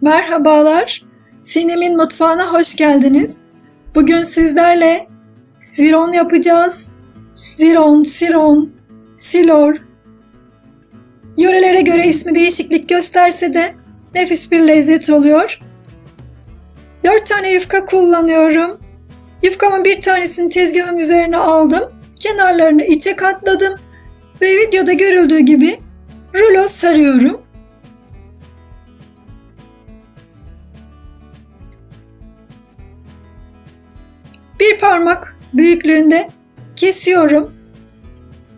Merhabalar, Sinem'in mutfağına hoş geldiniz. Bugün sizlerle siron yapacağız. Siron, siron, silor. Yörelere göre ismi değişiklik gösterse de nefis bir lezzet oluyor. 4 tane yufka kullanıyorum. Yufkamın bir tanesini tezgahın üzerine aldım. Kenarlarını içe katladım ve videoda görüldüğü gibi rulo sarıyorum. Parmak büyüklüğünde kesiyorum.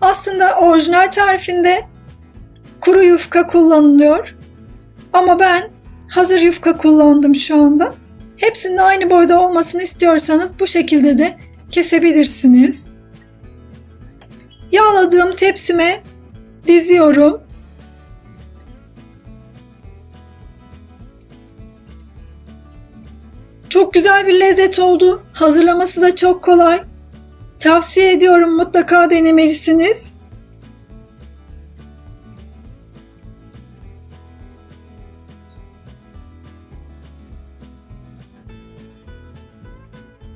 Aslında orijinal tarifinde kuru yufka kullanılıyor. Ama ben hazır yufka kullandım şu anda. Hepsinin aynı boyda olmasını istiyorsanız bu şekilde de kesebilirsiniz. Yağladığım tepsime diziyorum. Çok güzel bir lezzet oldu. Hazırlaması da çok kolay. Tavsiye ediyorum mutlaka denemelisiniz.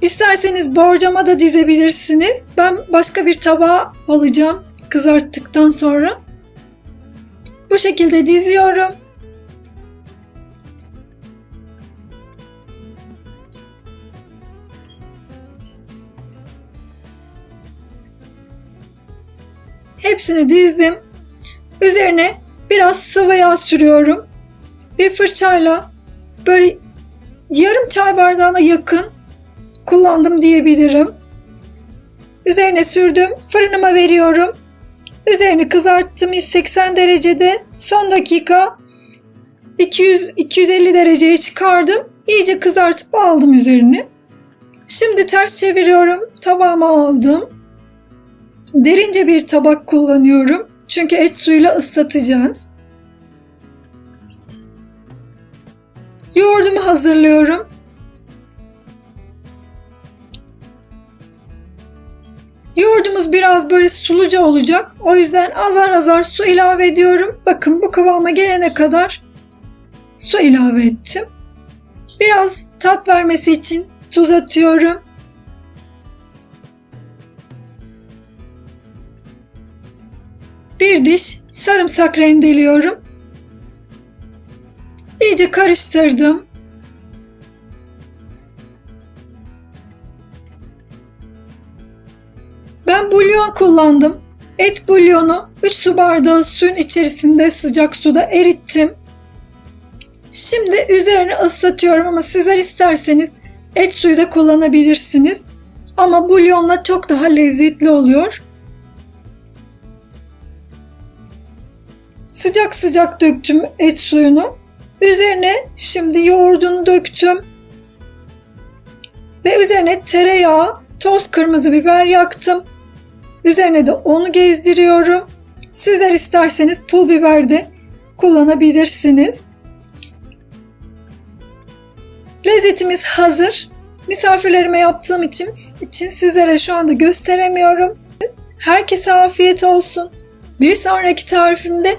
İsterseniz borcama da dizebilirsiniz. Ben başka bir tabağa alacağım kızarttıktan sonra. Bu şekilde diziyorum. Hepsini dizdim. Üzerine biraz sıvı yağ sürüyorum. Bir fırçayla böyle yarım çay bardağına yakın kullandım diyebilirim. Üzerine sürdüm. Fırınıma veriyorum. Üzerini kızarttım 180 derecede. Son dakika 200-250 dereceye çıkardım. İyice kızartıp aldım üzerini. Şimdi ters çeviriyorum. Tabağıma aldım. Derince bir tabak kullanıyorum. Çünkü et suyuyla ıslatacağız. Yoğurdumu hazırlıyorum. Yoğurdumuz biraz böyle suluca olacak. O yüzden azar azar su ilave ediyorum. Bakın bu kıvama gelene kadar su ilave ettim. Biraz tat vermesi için tuz atıyorum. Bir diş sarımsak rendeliyorum. İyice karıştırdım. Ben bulyon kullandım. Et bulyonu 3 su bardağı suyun içerisinde sıcak suda erittim. Şimdi üzerine ıslatıyorum ama sizler isterseniz et suyu da kullanabilirsiniz. Ama bulyonla çok daha lezzetli oluyor. Sıcak sıcak döktüm et suyunu. Üzerine şimdi yoğurdunu döktüm. Ve üzerine tereyağı, toz kırmızı biber yaktım. Üzerine de onu gezdiriyorum. Sizler isterseniz pul biber de kullanabilirsiniz. Lezzetimiz hazır. Misafirlerime yaptığım için, için sizlere şu anda gösteremiyorum. Herkese afiyet olsun. Bir sonraki tarifimde